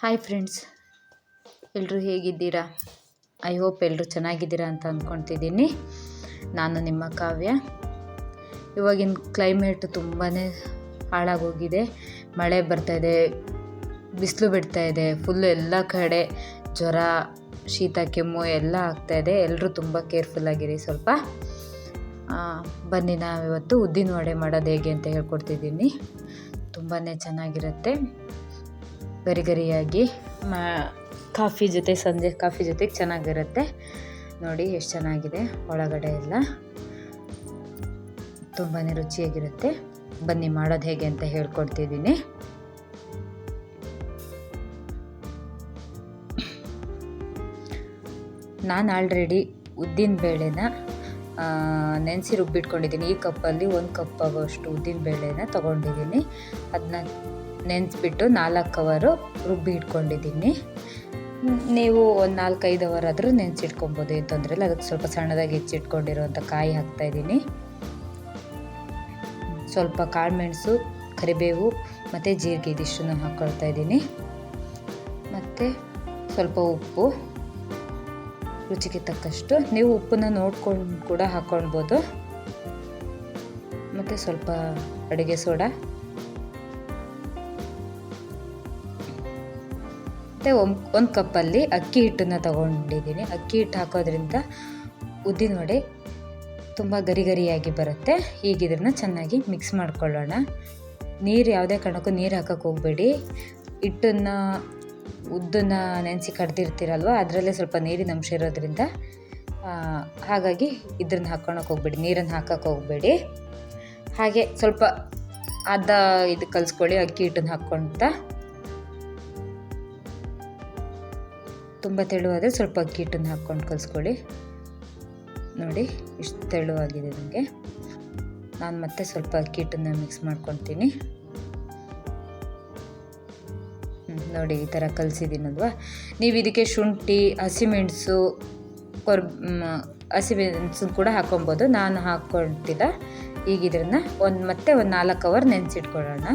Hi friends ಎಲ್ಲರೂ ಹೇಗಿದ್ದೀರಾ? I hope ಎಲ್ಲರೂ ಚೆನ್ನಾಗಿದ್ದೀರಾ ಅಂತ ಅಂದ್ಕೊತಿದ್ದೀನಿ ನಾನು ನಿಮ್ಮ ಕಾವ್ಯ. ಇವಾಗಿನ ಕ್ಲೈಮೇಟ್ ತುಂಬಾ ಹಾಳಾಗೋಗಿದೆ. ಮಳೆ ಬರ್ತಾಯಿದೆ ಬಿಸಿಲು ಬಿಡ್ತಾಯಿದೆ ಫುಲ್ಲು ಎಲ್ಲ ಕಡೆ ಜ್ವರ, ಶೀತ, ಕೆಮ್ಮು ಎಲ್ಲ ಆಗ್ತಾಯಿದೆ ಎಲ್ಲರೂ ತುಂಬ ಕೇರ್ಫುಲ್ಲಾಗಿರಿ ಸ್ವಲ್ಪ. ಬನ್ನಿ ಬನ್ನಿ ನಾವಿವತ್ತು ಉದ್ದಿನ ವಡೆ ಮಾಡೋದು ಹೇಗೆ ಅಂತ ಹೇಳ್ಕೊಡ್ತಿದ್ದೀನಿ. ತುಂಬಾ ಚೆನ್ನಾಗಿರುತ್ತೆ. ಗರಿ ಗರಿಯಾಗಿ ಮಾ ಕಾಫಿ ಜೊತೆ ಸಂಜೆ ಕಾಫಿ ಜೊತೆಗೆ ಚೆನ್ನಾಗಿರುತ್ತೆ. ನೋಡಿ ಎಷ್ಟು ಚೆನ್ನಾಗಿದೆ. ಒಳಗಡೆ ಎಲ್ಲ ತುಂಬಾ ರುಚಿಯಾಗಿರುತ್ತೆ. ಬನ್ನಿ ಮಾಡೋದು ಹೇಗೆ ಅಂತ ಹೇಳ್ಕೊಡ್ತಿದ್ದೀನಿ. ನಾನು ಆಲ್ರೆಡಿ ಉದ್ದಿನ ಬೇಳೆನ ನೆನೆಸಿ ರುಬ್ಬಿಟ್ಕೊಂಡಿದ್ದೀನಿ ಈ ಕಪ್ಪಲ್ಲಿ ಒಂದು ಕಪ್ ಆಗೋಷ್ಟು ಉದ್ದಿನ ಬೇಳೆನ ತೊಗೊಂಡಿದ್ದೀನಿ. ಅದನ್ನ ನೆನೆಸ್ಬಿಟ್ಟು ನಾಲ್ಕು ಅವರು ರುಬ್ಬಿ ಇಟ್ಕೊಂಡಿದ್ದೀನಿ. ನೀವು ಒಂದು ನಾಲ್ಕೈದು ಅವರ್ ಆದರೂ ನೆನೆಸಿಟ್ಕೊಬೋದು, ಏನು ತೊಂದರೆ ಇಲ್ಲ ಅದಕ್ಕೆ ಸ್ವಲ್ಪ ಸಣ್ಣದಾಗಿ ಹೆಚ್ಚಿಟ್ಕೊಂಡಿರುವಂಥ ಕಾಯಿ ಹಾಕ್ತಾಯಿದ್ದೀನಿ ಸ್ವಲ್ಪ ಕಾಳುಮೆಣಸು, ಕರಿಬೇವು ಮತ್ತು ಜೀರಿಗೆ ಇದಿಷ್ಟನ್ನು ಹಾಕ್ಕೊಳ್ತಾ ಇದ್ದೀನಿ. ಮತ್ತು ಸ್ವಲ್ಪ ಉಪ್ಪು, ರುಚಿಗೆ ತಕ್ಕಷ್ಟು. ನೀವು ಉಪ್ಪನ್ನ ನೋಡ್ಕೊಂಡು ಕೂಡ ಹಾಕ್ಕೊಳ್ಬೋದು ಮತ್ತು ಸ್ವಲ್ಪ ಅಡುಗೆ ಸೋಡಾ. ಮತ್ತು ಒಂದು ಕಪ್ಪಲ್ಲಿ ಅಕ್ಕಿ ಹಿಟ್ಟನ್ನು ತಗೊಂಡಿದ್ದೀನಿ. ಅಕ್ಕಿ ಹಿಟ್ಟು ಹಾಕೋದ್ರಿಂದ ಉದ್ದಿನ ವಡೆ ತುಂಬ ಗರಿ ಗರಿಯಾಗಿ ಬರುತ್ತೆ ಇದನ್ನು ಚೆನ್ನಾಗಿ ಮಿಕ್ಸ್ ಮಾಡ್ಕೊಳ್ಳೋಣ. ನೀರು ಯಾವುದೇ ಕಾರಣಕ್ಕೂ ನೀರು ಹಾಕೋಕೆ ಹೋಗಬೇಡಿ. ಹಿಟ್ಟನ್ನು, ಉದ್ದನ್ನ ನೆನೆಸಿ ಕಡ್ದಿರ್ತೀರಲ್ವ, ಅದರಲ್ಲೇ ಸ್ವಲ್ಪ ನೀರಿನ ಅಂಶ ಇರೋದ್ರಿಂದ ಹಾಗಾಗಿ ಇದ್ರನ್ನ ಹಾಕ್ಕೊಳಕ್ಕೆ ಹೋಗಬೇಡಿ. ನೀರನ್ನು ಹಾಕಕ್ಕೆ ಹೋಗಬೇಡಿ. ಹಾಗೆ ಸ್ವಲ್ಪ ಅದ ಇದು ಕಲಿಸ್ಕೊಳ್ಳಿ, ಅಕ್ಕಿ ಹಿಟ್ಟನ್ನು ಹಾಕ್ಕೊಳ್ತಾ ತುಂಬ ತೆಳುವಾದರೆ ಸ್ವಲ್ಪ ಅಕ್ಕಿ ಹಿಟ್ಟನ್ನು ಹಾಕ್ಕೊಂಡು ಕಲಿಸ್ಕೊಳ್ಳಿ. ನೋಡಿ, ಇಷ್ಟು ತೆಳುವಾಗಿದೆ ನನಗೆ. ನಾನು ಮತ್ತೆ ಸ್ವಲ್ಪ ಅಕ್ಕಿ ಹಿಟ್ಟನ್ನು ಮಿಕ್ಸ್ ಮಾಡ್ಕೊತೀನಿ ನೋಡಿ, ಈ ಥರ ಕಲಿಸಿದ್ದೀನಲ್ವಾ ನೀವು ಇದಕ್ಕೆ ಶುಂಠಿ ಹಸಿಮೆಣಸು ಕೊರ್ ಹಸಿಮೆಣಸು ಕೂಡ ಹಾಕೊಬೋದು. ನಾನು ಹಾಕ್ಕೊಳ್ತಿಲ್ಲ ಈಗ ಇದನ್ನು ಒಂದು ಮತ್ತೆ ಒಂದು ನಾಲ್ಕು ಅವರ್ ನೆನೆಸಿಟ್ಕೊಳ್ಳೋಣ.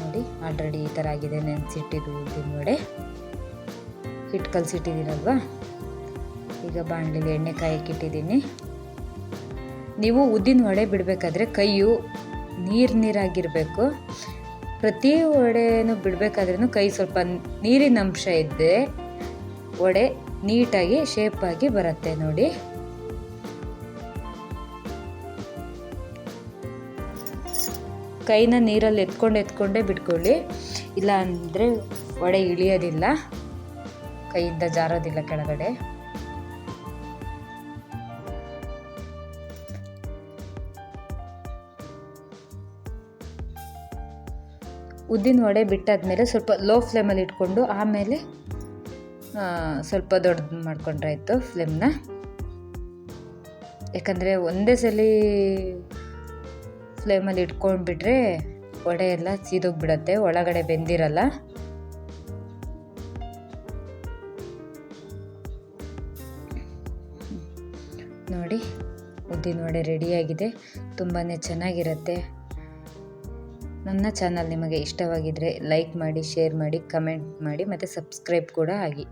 ನೋಡಿ ಆಲ್ರೆಡಿ ಈ ಥರ ಆಗಿದೆ. ನೆನೆಸಿಟ್ಟಿದ್ದು ನೋಡಿ. ಹಿಟ್ಟು ಕಲಸಿಟ್ಟಿದ್ದೀರಲ್ವಾ? ಈಗ ಬಾಣಲಿಗೆ ಎಣ್ಣೆ ಕಾಯಕ್ಕಿಟ್ಟಿದ್ದೀನಿ ನೀವು ಉದ್ದಿನ ವಡೆ ಬಿಡಬೇಕಾದ್ರೆ ಕೈಯು ನೀರು ನೀರಾಗಿರಬೇಕು. ಪ್ರತಿ ವಡೆನೂ ಬಿಡಬೇಕಾದ್ರೂ ಕೈ ಸ್ವಲ್ಪ ನೀರಿನ ಅಂಶ ಇದ್ದರೆ ವಡೆ ನೀಟಾಗಿ ಶೇಪಾಗಿ ಬರುತ್ತೆ ನೋಡಿ. ಕೈನ ನೀರಲ್ಲಿ ಎತ್ಕೊಂಡು ಎತ್ಕೊಂಡೇ ಬಿಟ್ಕೊಳ್ಳಿ. ಇಲ್ಲ ಅಂದರೆ ವಡೆ ಇಳಿಯೋದಿಲ್ಲ. ಕೈಯಿಂದ ಜಾರೋದಿಲ್ಲ ಕೆಳಗಡೆ. ಉದ್ದಿನ ವಡೆ ಬಿಟ್ಟಾದ್ಮೇಲೆ ಸ್ವಲ್ಪ ಲೋ ಫ್ಲೇಮಲ್ಲಿ ಇಟ್ಕೊಂಡು ಆಮೇಲೆ ಸ್ವಲ್ಪ ದೊಡ್ಡದು ಮಾಡ್ಕೊಂಡ್ರೆ ಆಯಿತು ಫ್ಲೇಮ್ನ ಯಾಕಂದರೆ ಒಂದೇ ಸಲ ಫ್ಲೇಮಲ್ಲಿ ಇಟ್ಕೊಂಡ್ಬಿಟ್ರೆ ವಡೆ ಎಲ್ಲ ಸೀದೋಗಿಬಿಡತ್ತೆ, ಒಳಗಡೆ ಬೆಂದಿರಲ್ಲ. ನೋಡಿ ಉದ್ದಿನ ವಡೆ ರೆಡಿಯಾಗಿದೆ ತುಂಬಾ ಚೆನ್ನಾಗಿರುತ್ತೆ. ನನ್ನ ಚಾನಲ್ ನಿಮಗೆ ಇಷ್ಟವಾಗಿದ್ದರೆ ಲೈಕ್ ಮಾಡಿ ಶೇರ್ ಮಾಡಿ ಕಮೆಂಟ್ ಮಾಡಿ, ಮತ್ತು ಸಬ್ಸ್ಕ್ರೈಬ್ ಕೂಡ ಆಗಿ.